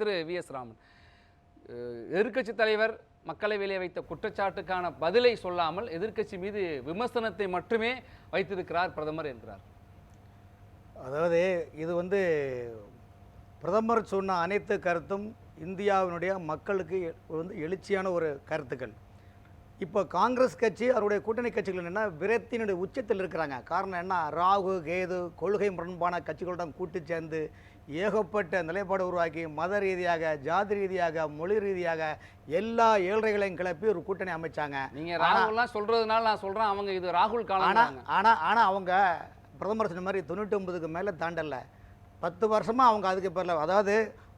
திரு V S Raman. எதிர்க்கட்சி தலைவர் மக்களை வெளியே வைத்த குற்றச்சாட்டுக்கான பதிலை சொல்லாமல் எதிர்க்கட்சி மீது விமர்சனத்தை மட்டுமே வைத்திருக்கிறார் பிரதமர் என்கிறார். அதாவது இது வந்து பிரதமர் சொன்ன அனைத்து கருத்தும் இந்தியாவினுடைய மக்களுக்கு வந்து எழுச்சியான ஒரு கருத்துக்கள். இப்போ காங்கிரஸ் கட்சி அவருடைய கூட்டணி கட்சிகள் என்னென்னா விரத்தினுடைய உச்சத்தில் இருக்கிறாங்க. காரணம் என்ன? ராகு கேது கொள்கை முரண்பான கட்சிகளுடன் கூட்டு சேர்ந்து ஏகப்பட்ட நிலைப்பாடு உருவாக்கி மத ரீதியாக ஜாதி ரீதியாக மொழி ரீதியாக எல்லா ஏழ்றைகளையும் கிளப்பி ஒரு கூட்டணி அமைச்சாங்க. நீங்க ராகுல்லாம் சொல்றதுனால நான் சொல்றேன் அவங்க இது ராகுல் ஆனா காலம் ஆனா ஆனா அவங்க பிரதமர் சொன்ன மாதிரி தொண்ணூற்றி ஒன்பதுக்கு மேலே தாண்டல. பத்து வருஷமா அவங்க அதுக்கு பேரில் அதாவது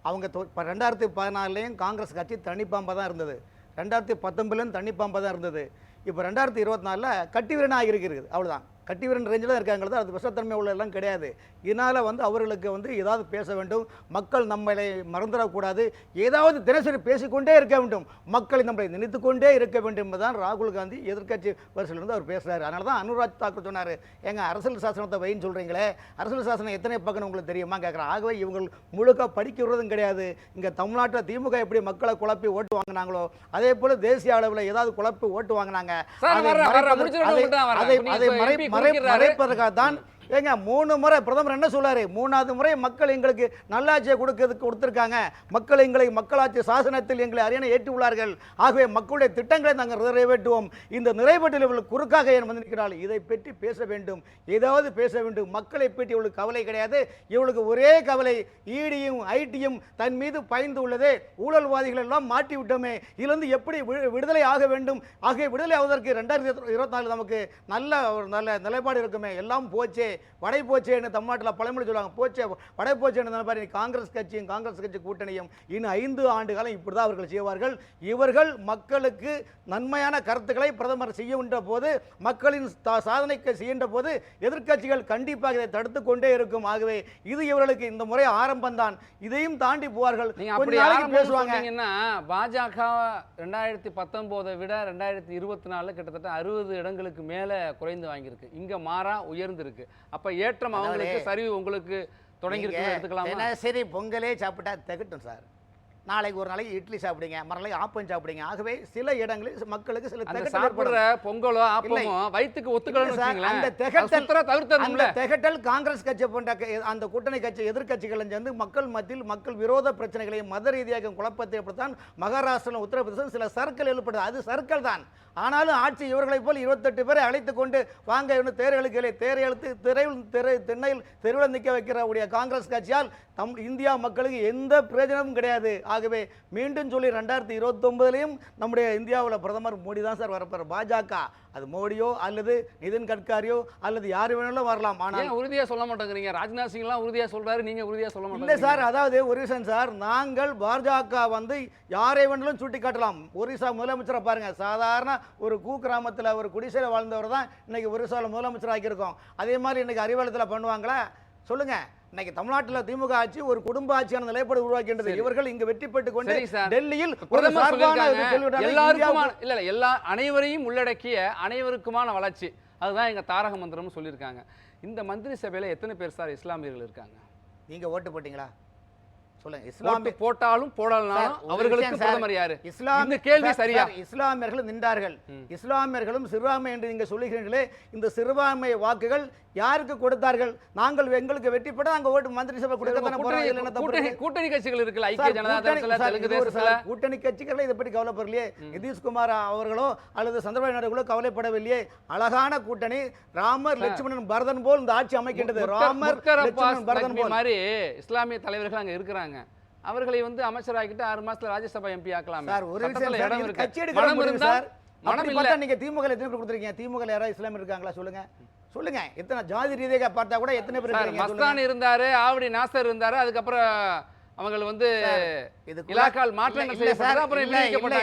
அவங்க இப்ப ரெண்டாயிரத்தி பதினாலுலேயும் காங்கிரஸ் கட்சி தனிப்பாம்பாக தான் இருந்தது. ரெண்டாயிரத்தி பத்தொம்பதுலேயும் தனிப்பாம்பாக தான் இருந்தது. இப்போ ரெண்டாயிரத்தி இருபத்தி நாலில் கட்டி வீரனாக இருக்குது அவ்வளவுதான். கட்டி வீரன் ரேஞ்சில் தான் இருக்காங்கிறது அது விஷத்தன்மை உள்ள எல்லாம் கிடையாது. இதனால் வந்து அவர்களுக்கு வந்து ஏதாவது பேச வேண்டும். மக்கள் நம்மளை மறந்துடக்கூடாது. ஏதாவது தினசரி பேசிக்கொண்டே இருக்க வேண்டும். மக்களை நம்மளை நினைத்து கொண்டே இருக்க வேண்டும் என்பதுதான் ராகுல் காந்தி எதிர்க்கட்சி வரிசையிலிருந்து அவர் பேசுறாரு. அதனால தான் அனுராஜ் தாக்கூர் சொன்னார். எங்க அரசியல் சாசனத்தை வைன்னு சொல்கிறீங்களே அரசியல் சாசனம் எத்தனை பக்கம் உங்களுக்கு தெரியுமா கேட்குறேன் ஆகவே இவங்க முழுக்க படிக்கிறதும் கிடையாது. இங்கே தமிழ்நாட்டில் திமுக எப்படி மக்களை குழப்பி ஓட்டு வாங்கினாங்களோ அதே போல தேசிய அளவில் ஏதாவது குழப்பி ஓட்டு வாங்கினாங்க. அதை வர்றேன், மறைப்பதற்காக தான் ஏங்க மூணு முறை பிரதமர் என்ன சொல்றாரு மூணாவது முறை மக்கள் எங்களுக்கு நல்லாட்சியை கொடுக்கிறதுக்கு கொடுத்துருக்காங்க. மக்கள் எங்களை மக்களாட்சி சாசனத்தில் எங்களை அரியணை ஏற்றி உள்ளார்கள். ஆகவே மக்களுடைய திட்டங்களை நாங்கள் நிறைவேற்றுவோம். இந்த நிறைவேற்றில் இவர்கள் குறுக்காக ஏன் வந்து நிற்கிறாள் இதை பற்றி பேச வேண்டும். ஏதாவது பேச வேண்டும். மக்களை பற்றி இவளுக்கு கவலை கிடையாது. இவளுக்கு ஒரே கவலை ஈடியும் ஐடியும் தன் மீது பயந்து உள்ளதே. ஊழல்வாதிகள் எல்லாம் மாட்டி விட்டோமே. இதிலிருந்து எப்படி விடுதலை ஆக வேண்டும்? ஆகவே விடுதலை ஆவதற்கு ரெண்டாயிரத்தி இருபத்தி நாலு நமக்கு நல்ல ஒரு நல்ல நிலைப்பாடு இருக்குமே. எல்லாம் போச்சே. வடை போச்சேன்னு தமிழ்நாட்டில் பழமொழி சொல்லுவாங்க. போச்சே வடை போச்சேன்னு நினைப்பாரு காங்கிரஸ் கட்சியும் காங்கிரஸ் கட்சி கூட்டணியும் இன்னும் ஐந்து ஆண்டு காலம் இப்படி தான் அவர்கள் செய்வார்கள். இவர்கள் மக்களுக்கு நன்மையான கருத்துக்களை பிரதமர் செய்கின்ற போது மக்களின் சாதனைக்கு செய்கின்ற போது எதிர்க்கட்சிகள் கண்டிப்பாக இதை தடுத்து கொண்டே இருக்கும். ஆகவே இது இவர்களுக்கு இந்த முறை ஆரம்பம்தான். இதையும் தாண்டி போவார்கள். ஆரம்பம் பேசுவாங்க. பாஜக ரெண்டாயிரத்தி பத்தொன்பதை விட ரெண்டாயிரத்தி இருபத்தி நாலுல கிட்டத்தட்ட அறுபது இடங்களுக்கு மேல குறைந்து வாங்கியிருக்கு. இங்க மாறா உயர்ந்திருக்கு. அப்ப ஏற்றம் அவங்களுக்கு சரிவு உங்களுக்கு தொடங்கி எடுத்துக்கலாமா? சரி பொங்கலே சாப்பிட்டா திகட்டும் சார். நாளைக்கு ஒரு நாளைக்கு இட்லி சாப்பிடுங்க மறுநாளைக்கு ஆப்பம் சாப்பிடுங்க. ஆகவே சில இடங்களில் மக்களுக்கு சில சாப்பிடுற. பொங்கலோ ஆப்பமோ சார், வச்சுங்களேன் அந்த திகட்டல் தவிர்த்தணும்ல அந்த திகட்டல் காங்கிரஸ் கட்சி போன்ற அந்த கூட்டணி கட்சி எதிர்க்கட்சிகள் சேர்ந்து மக்கள் மத்தியில் மக்கள் விரோத பிரச்சனைகளையும் மத ரீதியாக குழப்பத்தை ஏற்படுத்தான் மகாராஷ்டிரம் உத்தரப்பிரதேசம் சில சர்க்கிள் எழுப்படுது அது சர்க்கிள் தான். ஆனாலும் ஆட்சி இவர்களைப் போல் இருபத்தெட்டு பேரை அழைத்து கொண்டு வாங்க இன்னும் தேர்களுக்கு தேரை எழுத்து திரையில் திரை திண்ணையில் தெருவில் நிற்க வைக்கிறவுடைய காங்கிரஸ் கட்சியால் தம் இந்தியா மக்களுக்கு எந்த பிரயோஜனமும் கிடையாது. ஆகவே மீண்டும் சொல்லி ரெண்டாயிரத்தி இருபத்தொன்பதுலையும் நம்முடைய இந்தியாவில் பிரதமர் மோடி தான் சார் வரப்போற பாஜக அது மோடியோ அல்லது நிதின் கட்காரியோ அல்லது யார் வேணாலும் வரலாம். ஆனால் ஏன் உறுதியா சொல்ல மாட்டேங்கிறீங்க? ராஜ்நாத் சிங்லாம் உறுதியா சொல்றாரு நீங்க உறுதியா சொல்ல இல்லை மாட்டேங்கிறீங்க. சார் அதாவது ஒரு விஷயம் சார் நாங்கள் பாஜக வந்து யாரை வேணாலும் சுட்டி காட்டலாம் ஒரிசா முதலமைச்சரை பாருங்க. சாதாரண ஒரு கூ கிராமத்தில் ஒரு குடிசையில் வாழ்ந்தவர் தான் இன்னைக்கு ஒரிசாவில் முதலமைச்சர் ஆக்கியிருக்கோம் அதே மாதிரி இன்னைக்கு அறிவாலயத்தில் பண்ணுவாங்களா? சொல்லுங்க. இன்னைக்கு தமிழ்நாட்டில் திமுக ஆட்சி ஒரு குடும்ப ஆட்சியான நிலைப்பாடு உருவாக்கின்றது. இவர்கள் இங்கு வெற்றி பெற்றுக் கொண்டு. டெல்லியில். எல்லாருக்குமான இல்ல எல்லா அனைவரையும் உள்ளடக்கிய அனைவருக்குமான வளர்ச்சி அதுதான் எங்க தாரக மந்திரம்னு சொல்லியிருக்காங்க இந்த மந்திரி சபையில எத்தனை பேர் சார் இஸ்லாமியர்கள் இருக்காங்க நீங்க ஓட்டு போட்டீங்களா சொல்லுங்க. ஓட்டு இஸ்லாமிய போட்டாலும் ஒரு அவர்களுக்கு. பிரதமர் யாரு? இஸ்லாம் இந்த கேள்வி சார், சரியா? சார், இஸ்லாமியர்கள் நின்றார்கள். இஸ்லாமியர்களும் சிறுபான்மை என்று நீங்க சொல்லுகிறீர்களே இந்த சிறுபான்மை வாக்குகள் யாருக்கு கொடுத்தார்கள்? நாங்கள் எங்களுக்கு வெற்றி பெற்ற நாங்க ஓட்டு மந்திரி சபை கூட்டணி கட்சிகள் இருக்குல்ல ஐக்கிய ஜனதா கூட்டணி- கட்சிகளே இதை பற்றி கவலைப்படலையே. நிதிஷ்குமார் அவர்களோ அல்லது சந்திரபாபு நாயுடுகளோ கவலைப்படவில்லையே. அழகான கூட்டணி. ராமர் லட்சுமணன் பரதன் போல் இந்த ஆட்சி அமைக்கின்றது. ராமர் லட்சுமணன் பரதன் போல். மாதிரி இஸ்லாமிய தலைவர்கள் அங்க இருக்கிறாங்க. அவர்களை வந்து அமைச்சராக்கிட்டு ஆறு மாசத்துல ராஜ்யசபா எம்பி ஆக்கலாமே. சார் ஒரு விஷயம் கட்சி இருந்தால் சார்? மனம் இல்ல. நீங்க திமுக எத்தனை பேர் கொடுத்துருக்கீங்க? திமுக யாராவது இஸ்லாமியர் இருக்காங்களா? சொல்லுங்க. சொல்லுங்க. எத்தனை ஜாதி ரீதியாக பார்த்தா கூட எத்தனை பேர் மஸ்தான் இருந்தாரு ஆவடி நாசர் இருந்தாரு அதுக்கப்புறம் அவங்க வந்து இதுக்குள்ள- இலாக்கால் மாற்றங்கள் இல்ல, இல்ல சார், செய்யப்பட்டு அப்புறம் இல்ல,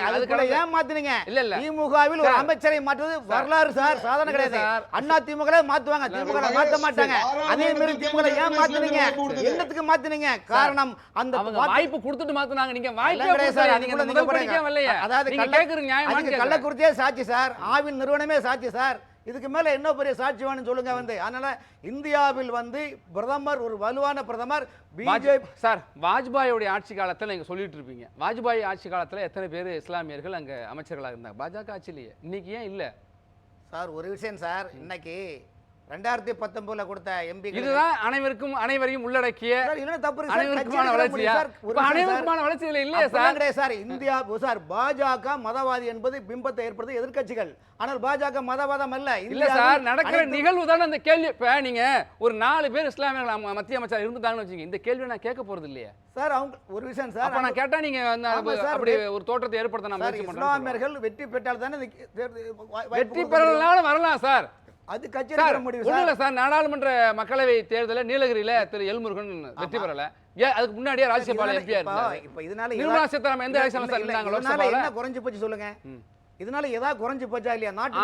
அதுக்குள்ள ஏன் மாத்துனீங்க இல்ல, இல்ல. திமுகவில் ஒரு சார். அமைச்சரை மாற்றுவது வரலாறு சார் சாதனை கிடையாது. சார். அண்ணா திமுக மாத்துவாங்க. திமுக மாத்த மாட்டாங்க. அதே மாதிரி திமுக ஏன் மாத்துனீங்க என்னத்துக்கு மாத்துனீங்க? காரணம் அந்த வாய்ப்பு கொடுத்துட்டு மாத்துனாங்க. நீங்க வாய்ப்பே கிடையாது சார். நீங்க அதாவது நீங்க கள்ள- கேக்குறது நியாயமான்னு அதுக்கு கேக்குறேன். கள்ளக்குறிச்சியே சாட்சி சார். ஆவின் நிறுவனமே சாட்சி சார். இதுக்கு மேல என்ன பெரிய சாட்சி வேணும்னு சொல்லுங்க வந்து. அதனால இந்தியாவில் வந்து பிரதமர் ஒரு வலுவான பிரதமர் பிஜேபி சார் வாஜ்பாயோடைய ஆட்சி காலத்துல நீங்க சொல்லிட்டு இருப்பீங்க வாஜ்பாய் ஆட்சி காலத்துல எத்தனை பேர் இஸ்லாமியர்கள் அங்க அமைச்சர்களாக இருந்தாங்க? பாஜக ஆட்சியிலேயே. இன்னைக்கு ஏன் இல்ல? சார் ஒரு விஷயம் சார். இன்னைக்கு ரெண்டாயிரத்தி பத்தொன்பதுல கொடுத்த எம்பி இதுதான் அனைவருக்கும் அனைவரையும் உள்ளடக்கிய தப்பு. அனைவருக்குமான வளர்ச்சியா. அனைவருக்குமான வளர்ச்சி இதுல இல்லையே சார்? கிடையாது சார். இந்தியா சார் பாஜக மதவாதி என்பது பிம்பத்தை ஏற்படுத்த எதிர்க்கட்சிகள். ஆனால் பாஜக மதவாதம் அல்ல. இல்ல சார் நடக்கிற நிகழ்வு தானே அந்த கேள்வி. இப்ப நீங்க ஒரு நாலு பேர் இஸ்லாமியர்கள் மத்திய அமைச்சர் இருந்துட்டாங்கன்னு வச்சுங்க இந்த கேள்வி நான் கேட்க போறது இல்லையே? சார் அவங்க ஒரு விஷயம் சார் அப்ப நான் கேட்டா நீங்க அப்படி ஒரு தோற்றத்தை ஏற்படுத்த நான் இஸ்லாமியர்கள் வெற்றி பெற்றால் தானே வெற்றி. பெறலனாலும் வரலாம் சார். அது கட்சி முடிவு ஒண்ணும் சார். இல்ல சார் நாடாளுமன்ற மக்களவை தேர்தலில் நீலகிரியில திரு எல்முருகன் வெற்றி பெறல அதுக்கு முன்னாடியே ராஜ்யசபால இதனால- எம்பியா இருந்தாரு. இப்ப இதனால நிர்மலா சீதாராமன் எந்த எலெக்ஷன்ல சார் இருந்தாங்க லோக்சபால என்ன குறைஞ்சு போச்சு சொல்லுங்க. இதனால ஏதா குறைஞ்சு போச்சா இல்லையா? நாட்டு.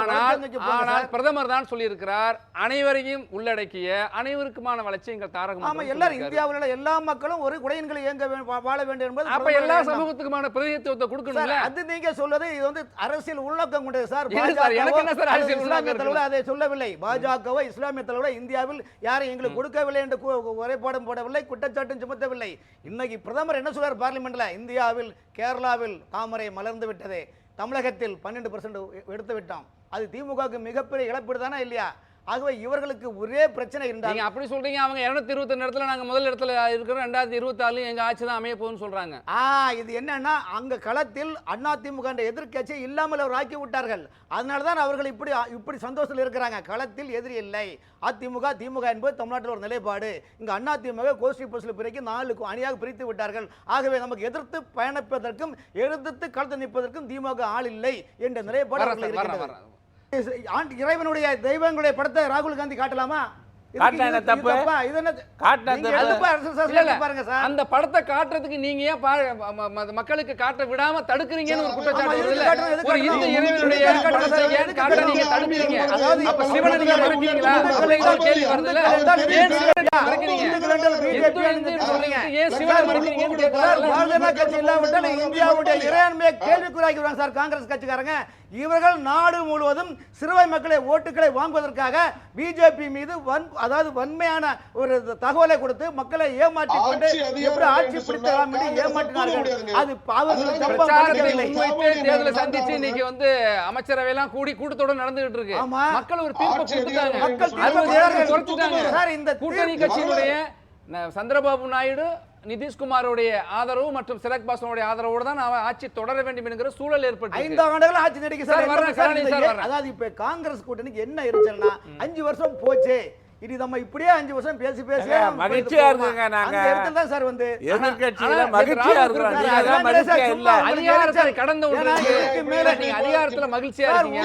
பிரதமர் தான் சொல்லியிருக்கிறார் அனைவரையும் உள்ளடக்கிய அனைவருக்குமான வளர்ச்சி எங்கள் தாரக ஆமா எல்லாரும். இந்தியாவில் உள்ள எல்லா மக்களும் ஒரு குடையின்களை இயங்க வாழ வேண்டும் என்பது அப்ப எல்லா. சமூகத்துக்குமான பிரதிநிதித்துவத்தை சார், கொடுக்கணும்ல அது நீங்க சொல்றது இது வந்து அரசியல் உள்ளக்கம் கொண்டது சார். இஸ்லாமிய தலைவர் அதை சொல்லவில்லை. பாஜகவோ இஸ்லாமிய தலைவர் இந்தியாவில் யாரும் எங்களுக்கு கொடுக்கவில்லை என்று கு- உரைப்பாடம் போடவில்லை குற்றச்சாட்டும் சுமத்தவில்லை. இன்னைக்கு பிரதமர் என்ன சொல்றார் பார்லிமெண்ட்ல? இந்தியாவில் கேரளாவில் தாமரை மலர்ந்து விட்டது. தமிழகத்தில் பன்னெண்டு பர்சன்ட் எடுத்து விட்டோம் அது திமுகவுக்கு மிகப்பெரிய இழப்பீடு தானே இல்லையா? ஆகவே இவர்களுக்கு ஒரே பிரச்சனை இருந்தால் நீங்க அப்படி சொல்றீங்க அவங்க இருநூத்தி இருபத்தி இடத்துல நாங்க முதல் இடத்துல இருக்கிறோம் ரெண்டாயிரத்தி இருபத்தி ஆறுலயும் எங்க ஆட்சி தான் அமைய போகுதுன்னு சொல்றாங்க. ஆ இது என்னன்னா அங்க களத்தில் அதிமுக என்ற எதிர்க்கட்சி இல்லாமல் அவர் ஆக்கி விட்டார்கள். அதனால தான் அவர்கள் இப்படி இப்படி சந்தோஷத்தில் இருக்கிறாங்க. களத்தில் எதிரி இல்லை. அதிமுக திமுக என்பது தமிழ்நாட்டில் ஒரு நிலைப்பாடு. இங்க அதிமுக கோஷ்டி பஸ்ல பிறகு நாலு அணியாக பிரித்து விட்டார்கள். ஆகவே நமக்கு எதிர்த்து பயணிப்பதற்கும் எதிர்த்து களத்தில் நிற்பதற்கும் திமுக ஆள் இல்லை என்ற நிலைப்பாடு இறைவனுடைய தெய்வங்களுடைய படத்தை ராகுல் காந்தி காட்டலாமா? அந்த படத்தை காட்டுறதுக்கு நீங்க ஏன் மக்களுக்கு காட்ட விடாம தடுக்கிறீங்கன்னு ஒரு குற்றச்சாட்டு ஒரு இந்து? இறைவனுடைய காட்ட நீங்க? தடுக்கிறீங்க? அதாவது அப்ப சிவனை நீங்க மறக்கிறீங்களா? அப்படிங்கிற ஒரு கேள்வி வருதுல்ல ஏன் சிவனை மறக்கிறீங்க? சொல்றீங்க? ஏன் சிவனை மறக்கிறீங்கன்னு? பாரதிய கட்சி இல்லாவிட்டால் இந்தியாவுடைய இறையாண்மையை கேள்விக்குறாக்கிறாங்க சார் காங்கிரஸ் கட்சிக்காரங்க. இவர்கள் நாடு முழுவதும் சிறுவை மக்களை ஓட்டுகளை வாங்குவதற்காக பிஜேபி மீது வன் அதாவது வன்மையான ஒரு தகவலை கொடுத்து மக்களை ஏமாற்றி கொண்டு எப்படி ஆட்சி பிடித்தலாம் என்று ஏமாற்றினார்கள். அது அவர்கள் சந்திச்சு இன்னைக்கு வந்து அமைச்சரவை எல்லாம் கூடி கூட்டத்தோட நடந்துகிட்டு இருக்கு ஆமா. மக்கள் ஒரு தீர்ப்பு கொடுத்துட்டாங்க மக்கள். குறைச்சிட்டாங்க சார், இந்த கூட்டணி கட்சியினுடைய சந்திரபாபு நாயுடு நிதிஷ்குமாரோடைய ஆதரவு மற்றும் சிராக் பாஸ்வானுடைய ஆதரவோடு தான் அவ ஆட்சி தொடர வேண்டும் என்கிற சூழல் ஏற்பட்டு ஐந்து ஆண்டுகள் ஆட்சி நீடிக்க சார். அதாவது இப்ப காங்கிரஸ் கூட்டணிக்கு என்ன எரிச்சல்னா அஞ்சு வருஷம் போச்சு இது நம்ம இப்படியே அஞ்சு வருஷம் பேசி பேசி மகிழ்ச்சியா இருக்குங்க நாங்க. இடத்துல தான் சார் வந்து. எதிர்கட்சியில மகிழ்ச்சியா அதிகாரத்தை கடந்த மேல நீங்க அதிகாரத்துல மகிழ்ச்சியா இருக்கீங்க.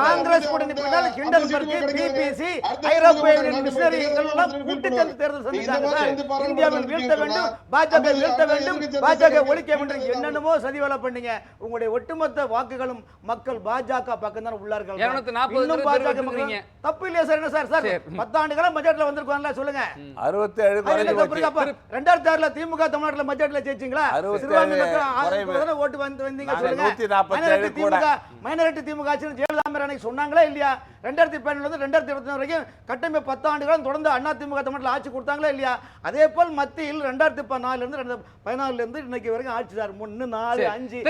காங்கிரஸ் கூட்டணி பின்னால் ஹிண்டன்பர்க் பிபிசி ஐரோப்பிய மிஷனரி எல்லாம் கூட்டு சேர்ந்து தேர்தல் சந்திச்சாங்க இந்தியாவில் வீழ்த்த வேண்டும் பாஜக வீழ்த்த வேண்டும் பாஜக ஒழிக்க வேண்டும். என்னென்னமோ சதி வேலை பண்ணீங்க. உங்களுடைய ஒட்டுமொத்த வாக்குகளும் மக்கள் பாஜக பக்கம் தான் உள்ளார்கள். சார். 240 இன்னும் பேர் பாஜக இருக்கிறீங்க. மக்கள் தப்பு இல்லையா சார்? என்ன சார்? சார் சரி. பத்தாண்டு காலம் பட்ஜெட்ல வந்திருக்கோம்ல சொல்லுங்க. அறுபத்தி ஏழு ரெண்டாயிரத்தி ஆறுல திமுக தமிழ்நாட்டுல பட்ஜெட்ல ஜெயிச்சீங்களா? ஓட்டு வந்து வந்தீங்க சொல்லுங்க. திமுக மைனாரிட்டி திமுக ஆட்சியில் ஜெயலலிதா அன்னைக்கு சொன்னாங்களா இல்லையா? ரெண்டாயிரத்தி பன்னெண்டுல இருந்து ரெண்டாயிரத்தி இருபத்தி வரைக்கும் கட்டமைப்பு பத்து ஆண்டுகளும் தொடர்ந்து அண்ணா திமுக தமிழ்நாட்டில் ஆட்சி கொடுத்தாங்களா இல்லையா? அதே போல் மத்தியில் ரெண்டாயிரத்தி பதினாலுல இருந்து ரெண்டாயிரத்தி பதினாலுல இருந்து இன்னைக்கு வரைக்கும் ஆட்சி சார். ஒன்னு நாலு. அஞ்சு